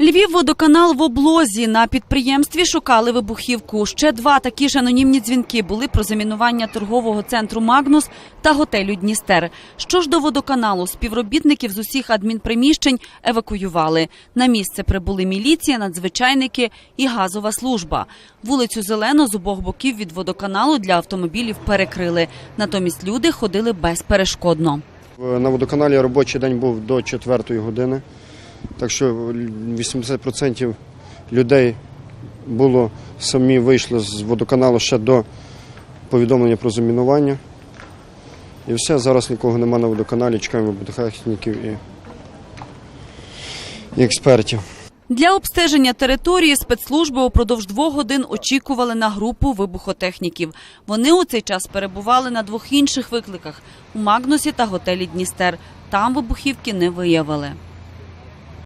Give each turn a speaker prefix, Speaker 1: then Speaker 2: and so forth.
Speaker 1: Львівводоканал в облозі на підприємстві шукали вибухівку. Ще два такі ж анонімні дзвінки були про замінування торгового центру Магнус та готелю Дністер. Що ж до водоканалу, співробітників з усіх адмінприміщень евакуювали. На місце прибули міліція, надзвичайники і газова служба. Вулицю Зелену з обох боків від водоканалу для автомобілів перекрили. Натомість люди ходили безперешкодно.
Speaker 2: На водоканалі робочий день був до 4 години, так що 80% людей було самі вийшли з водоканалу ще до повідомлення про замінування. І все, зараз нікого нема на водоканалі, чекаємо водотехніків і, і експертів.
Speaker 1: Для обстеження території спецслужби упродовж двох годин очікували на групу вибухотехніків. Вони у цей час перебували на двох інших викликах у Магнусі та готелі Дністер. Там вибухівки не виявили.